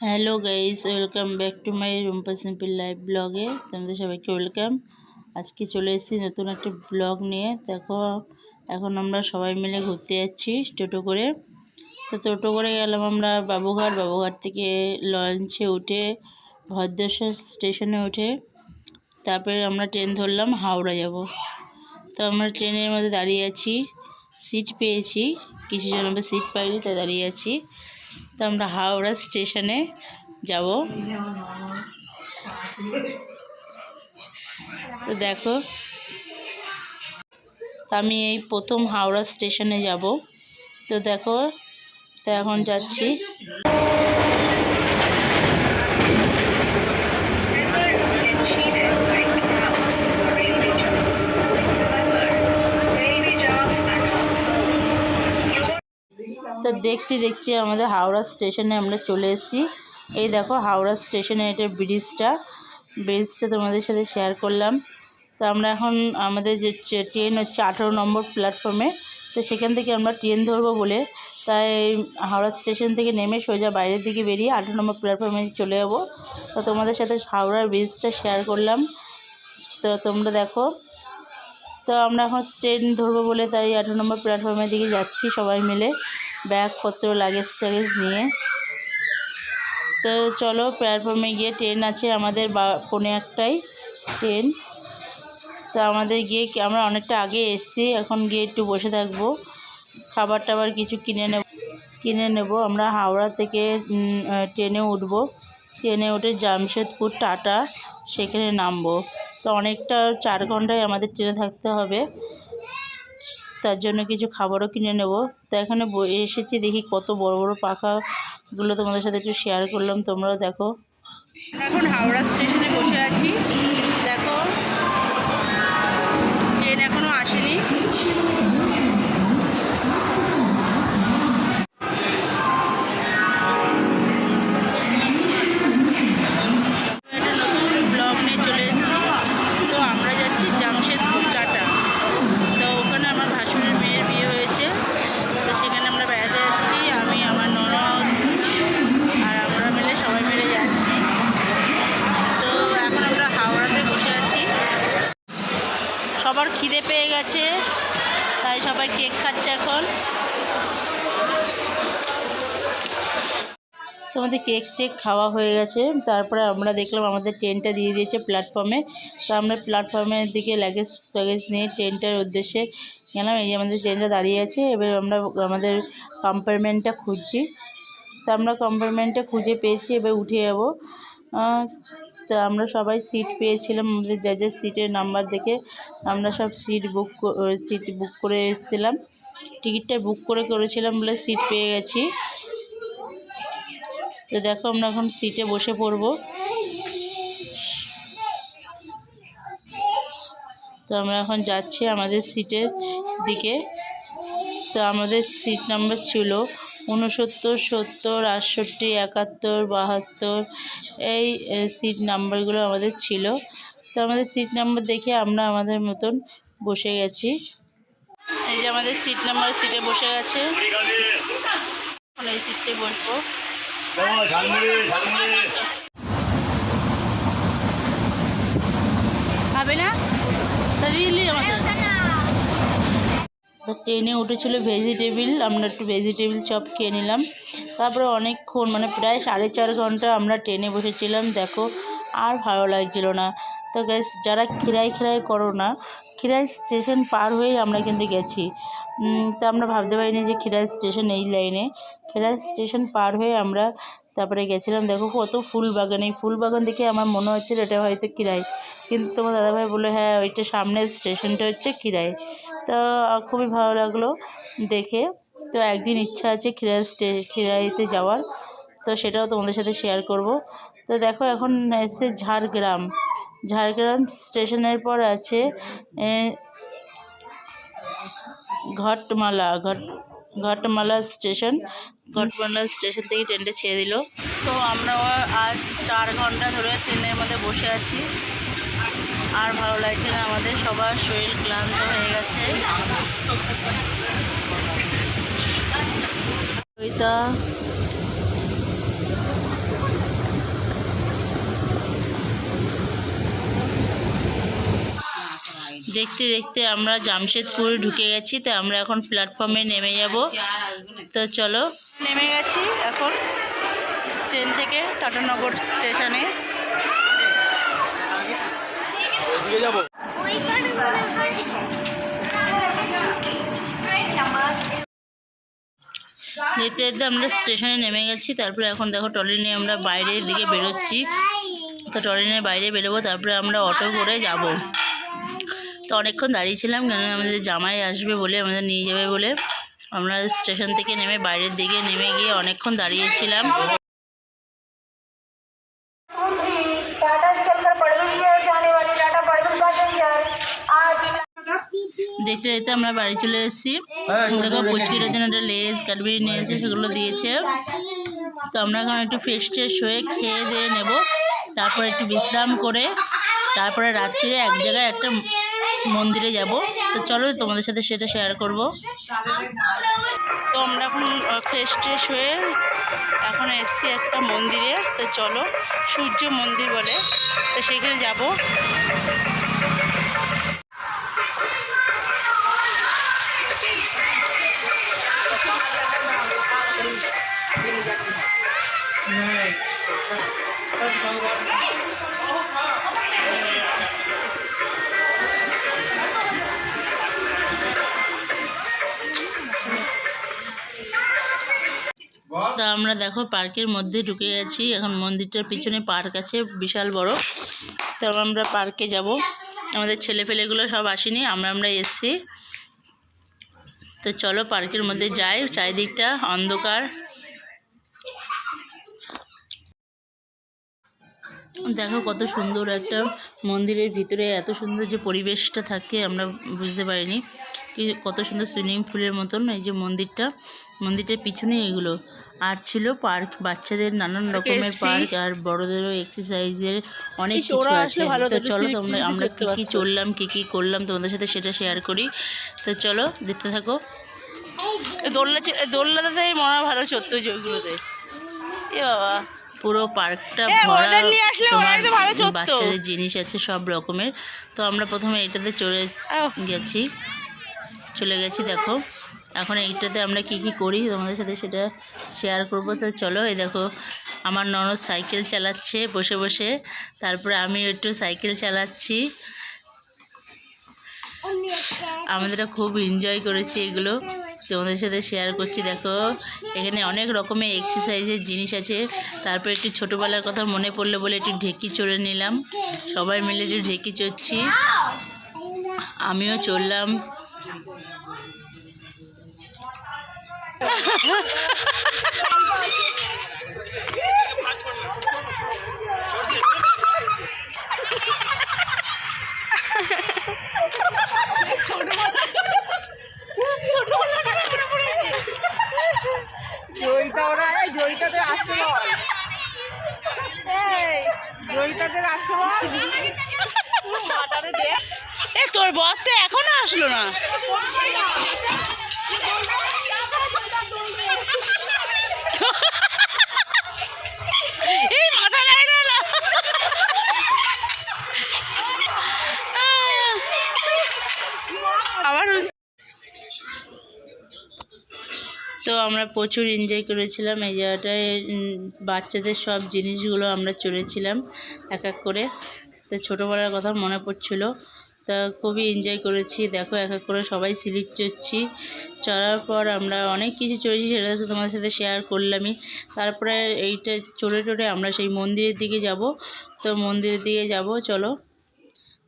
Hello guys, welcome back to my Rumpa simple live ব্লগে। তোমাদের সবাইকে ওয়েলকাম। আজকে চলে এসেছি নতুন একটা ব্লগ নিয়ে। দেখো, এখন আমরা সবাই মিলে ঘুরতে যাচ্ছি টোটো করে। তো টোটো করে গেলাম আমরা বাবুঘাট। বাবুঘাট থেকে লঞ্চে উঠে, ভদ্রেশ্বর স্টেশনে উঠে, তারপরে আমরা ট্রেন ধরলাম হাওড়া যাব। তো আমরা ট্রেনের মধ্যে দাঁড়িয়ে আছি, সিট পেয়েছি। কিছু জন আমরা সিট পাইনি, তাই দাঁড়িয়ে আছি। তো আমরা হাওড়া স্টেশনে যাব। তো দেখো আমি এই প্রথম হাওড়া স্টেশনে যাব। তো দেখো, তো এখন যাচ্ছি। তো দেখতে দেখতে আমাদের হাওড়া স্টেশনে আমরা চলে এসেছি। এই দেখো হাওড়া স্টেশনে এটা ব্রিজটা। ব্রিজটা তোমাদের সাথে শেয়ার করলাম। তো আমরা এখন আমাদের যে ট্রেন হচ্ছে আঠেরো নম্বর প্ল্যাটফর্মে তো সেখান থেকে আমরা ট্রেন ধরবো বলে। তাই হাওড়া স্টেশন থেকে নেমে সোজা বাইরের দিকে বেরিয়ে আঠেরো নম্বর প্ল্যাটফর্মে চলে যাব। তো তোমাদের সাথে হাওড়ার ব্রিজটা শেয়ার করলাম। তো তোমরা দেখো। তো আমরা এখন ট্রেন ধরবো বলে তাই আঠেরো নম্বর প্ল্যাটফর্মের দিকে যাচ্ছি সবাই মিলে। ব্যাগপত্র লাগেজ টাগেজ নিয়ে। তো চলো প্ল্যাটফর্মে গিয়ে ট্রেন আছে আমাদের পৌনে একটাই ট্রেন তো আমাদের গিয়ে আমরা অনেকটা আগে এসেছি, এখন গিয়ে একটু বসে থাকব। খাবার টাবার কিছু কিনে নেব কিনে নেব। আমরা হাওড়া থেকে ট্রেনে উঠবো। ট্রেনে উঠে জামশেদপুর, টাটা, সেখানে নামবো। তো অনেকটা, চার ঘন্টায় আমাদের ট্রেনে থাকতে হবে। তার জন্য কিছু খাবারও কিনে নেব। তো এখানে এসেছি, দেখি কত বড় বড় পাখাগুলো তোমাদের সাথে একটু শেয়ার করলাম, তোমরাও দেখো। এখন হাওড়া স্টেশনে বসে আছি। খিদে পেয়ে গেছে, তাই সবাই কেক খাচ্ছে এখন। তো আমাদের কেক টেক খাওয়া হয়ে গেছে, তারপরে আমরা দেখলাম আমাদের ট্রেনটা দিয়ে দিয়েছে প্ল্যাটফর্মে তো আমরা প্ল্যাটফর্মের দিকে লাগেজ ট্যাগেজ নিয়ে ট্রেনটার উদ্দেশ্যে গেলাম, এই যে আমাদের ট্রেনটা দাঁড়িয়ে আছে, এবার আমরা আমাদের কম্পার্টমেন্টটা খুঁজছি। তো আমরা কম্পার্টমেন্টটা খুঁজে পেয়েছি, এবার উঠে যাব। তো আমরা সবাই সিট পেয়েছিলাম আমাদের যা যা সিটের নাম্বার দেখে আমরা সব সিট বুক সিট বুক করে এসেছিলাম। টিকিটটা বুক করে করেছিলাম বলে সিট পেয়ে গেছি। তো দেখো আমরা এখন সিটে বসে পড়ব। তো আমরা এখন যাচ্ছি আমাদের সিটের দিকে। তো আমাদের সিট নাম্বার ছিল উনসত্তর সত্তর, আটষট্টি, একাত্তর, বাহাত্তর, এই সিট নাম্বারগুলো আমাদের ছিল। তো আমাদের সিট নাম্বার দেখে আমরা আমাদের মতন বসে গেছি। এই যে আমাদের সিট নাম্বার সিটে বসে গেছে। এই সিটটায় বসবো। হবে না? রিলি আমাদের ট্রেনে উঠেছিল ভেজিটেবিল আমরা একটু ভেজিটেবিল চপ খেয়ে নিলাম। তারপরে অনেকক্ষণ মানে প্রায় সাড়ে চার ঘণ্টা আমরা ট্রেনে বসেছিলাম, দেখো আর ভালো লাগছিল না। তো গ্যাস যারা খিরাই খিরাই করো না খিরাই স্টেশন পার হয়েই আমরা কিন্তু গেছি। তো আমরা ভাবতে পারিনি যে খিরাই স্টেশন এই লাইনে খিরাই স্টেশন পার হয়ে আমরা তারপরে গেছিলাম, দেখো কত ফুল বাগান। এই ফুল বাগান দেখে আমার মনে হচ্ছিল এটা হয়তো কিরাই কিন্তু তোমার দাদাভাই বলল হ্যাঁ ওইটা সামনের স্টেশনটা হচ্ছে কিরাই তো খুবই ভালো লাগল দেখে। তো একদিন ইচ্ছা আছে স্টে, খিরাইতে যাওয়ার। তো সেটাও তোমাদের সাথে শেয়ার করব। তো দেখো এখন এসছে ঝাড়গ্রাম। ঝাড়গ্রাম স্টেশনের পর আছে ঘটমালা, ঘট, ঘটমালা স্টেশন। ঘটমালা স্টেশন থেকে ট্রেনটা ছেড়ে দিল। তো আমরা আজ চার ঘণ্টা ধরে ট্রেনের মধ্যে বসে আছি। আর ভালো লাগছে না, আমাদের সবার শরীর ক্লান্ত হয়ে গেছে। দেখতে দেখতে আমরা জামশেদপুরে ঢুকে গেছি, তো আমরা এখন প্ল্যাটফর্মে নেমে যাব। তো চলো, নেমে গেছি এখন। ট্রেন থেকে টাটানগর স্টেশনে। এদিকে যাব। যেতে যেতে আমরা স্টেশনে নেমে গেছি, তারপরে এখন দেখো ট্রলি নিয়ে আমরা বাইরের দিকে বেরোচ্ছি। তো ট্রলি নিয়ে বাইরে বেরোবো, তারপরে আমরা অটো করে যাব। তো অনেকক্ষণ দাঁড়িয়েছিলাম, কেন আমাদের জামাই আসবে বলে আমাদের নিয়ে যাবে বলে। আমরা স্টেশন থেকে নেমে বাইরের দিকে নেমে গিয়ে অনেকক্ষণ দাঁড়িয়েছিলাম। দেখতে দেখতে আমরা বাড়ি চলে এসেছি। দেখো পুচকিটার জন্য একটা লেস কাটবিরি নিয়ে এসে সেগুলো দিয়েছে। তো আমরা এখন একটু ফ্রেশ ট্রেশ হয়ে খেয়ে দিয়ে নেব। তারপর একটু বিশ্রাম করে তারপরে রাত্রিরে এক জায়গায় একটা মন্দিরে যাব। তো চলো তোমাদের সাথে সেটা শেয়ার করব। তো আমরা এখন ফ্রেশ ট্রেশ হয়ে এখন এসছি একটা মন্দিরে। তো চলো সূর্য মন্দির বলে। তো সেখানে যাব। তা আমরা দেখো পার্কের মধ্যে ঢুকে গেছি। এখন মন্দিরটার পিছনে পার্ক আছে, বিশাল বড়। তো আমরা পার্কে যাব। আমাদের ছেলে পেলেগুলো সব আসেনি, আমরা আমরা এসছি। তো চলো পার্কের মধ্যে যাই, চারিদিকটা অন্ধকার। দেখো কত সুন্দর একটা মন্দিরের ভিতরে, এত সুন্দর যে পরিবেশটা থাকে, আমরা বুঝতে পারিনি। কত সুন্দর সুইমিং পুলের মতন এই যে মন্দিরটা। মন্দিরটার পিছনে এগুলো। আর ছিল পার্ক বাচ্চাদের নানান রকমের পার্ক আর বড়দেরও এক্সারসাইজের অনেক কিছু আছে। তো চলো তোমরা আমরা কী কী চললাম কী কী করলাম তোমাদের সাথে সেটা শেয়ার করি। তো চলো দেখতে থাকো। দোলনা দোলনাতে মনে হয় ভালো চড়তো ওইগুলোতে এ বাবা। পুরো পার্কটা ভরা তোমার বাচ্চাদের জিনিস আছে সব রকমের। তো আমরা প্রথমে এটাতে চলে গেছি। চলে গেছি দেখো। এখন এইটাতে আমরা কি কি করি তোমাদের সাথে সেটা শেয়ার করব। তো চলো, এই দেখো, আমার ননদ সাইকেল চালাচ্ছে বসে বসে। তারপরে আমি একটু সাইকেল চালাচ্ছি। আমাদেরও খুব এনজয় করেছি এগুলো। তোমাদের সাথে শেয়ার করছি, দেখো। এখানে অনেক রকমের এক্সারসাইজের জিনিস আছে। তারপর একটু ছোটোবেলার কথা মনে পড়ল বলে একটু ঢেকি চড়ে নিলাম। সবাই মিলে একটু ঢেকি চড়ছি। আমিও চললাম জয়িতা ওরা এই জয়িতাদের আসতে বল। জয়িতাদের আসতে বল। তোর বর তো এখনও আসলো না। তো আমরা প্রচুর এনজয় করেছিলাম এই জায়গাটায় বাচ্চাদের সব জিনিসগুলো আমরা চড়েছিলাম এক এক করে। তো ছোটোবেলার কথা মনে পড়ছিল। তা খুবই এনজয় করেছি। দেখো, এক এক করে সবাই স্লিপ চড়ছি। চড়ার পর আমরা অনেক কিছু চড়েছি, সেটা তো তোমাদের সাথে শেয়ার করলামই। তারপরে এইটা চড়ে চড়ে আমরা সেই মন্দিরের দিকে যাব। তো মন্দিরের দিকে যাব, চলো।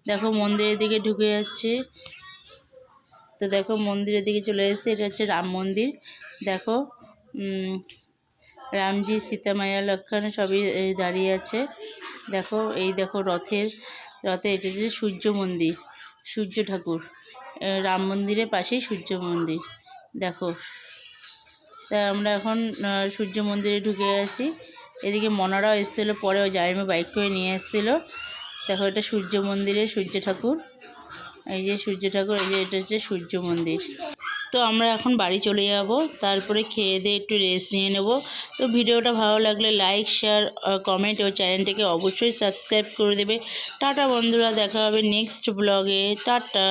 দেখো, মন্দিরের দিকে ঢুকে যাচ্ছে। তো দেখো, মন্দিরের দিকে চলে এসেছে, এটা হচ্ছে রাম মন্দির। দেখো রামজি সীতা মায়া লক্ষণ সবই দাঁড়িয়ে আছে। দেখো, এই দেখো রথের রথে এটা হচ্ছে সূর্য মন্দির, সূর্য ঠাকুর রাম মন্দিরের পাশেই সূর্য মন্দির। দেখো, তা আমরা এখন সূর্য মন্দিরে ঢুকে গেছি। এদিকে মনারাও এসেছিল, পরে ওই জাইমে বাইক করে নিয়ে এসেছিল। দেখো, এটা সূর্য মন্দিরে সূর্য ঠাকুর। এই যে সূর্য ঠাকুর, এই যে এটা হচ্ছে সূর্য মন্দির। তো আমরা এখন বাড়ি চলে যাব। তারপরে খেয়ে দিয়ে একটু রেস্ট নিয়ে নেব। তো ভিডিওটা ভালো লাগলে লাইক শেয়ার কমেন্ট ও চ্যানেলটাকে অবশ্যই সাবস্ক্রাইব করে দেবে। টাটা বন্ধুরা, দেখা হবে নেক্সট ব্লগে টাটা!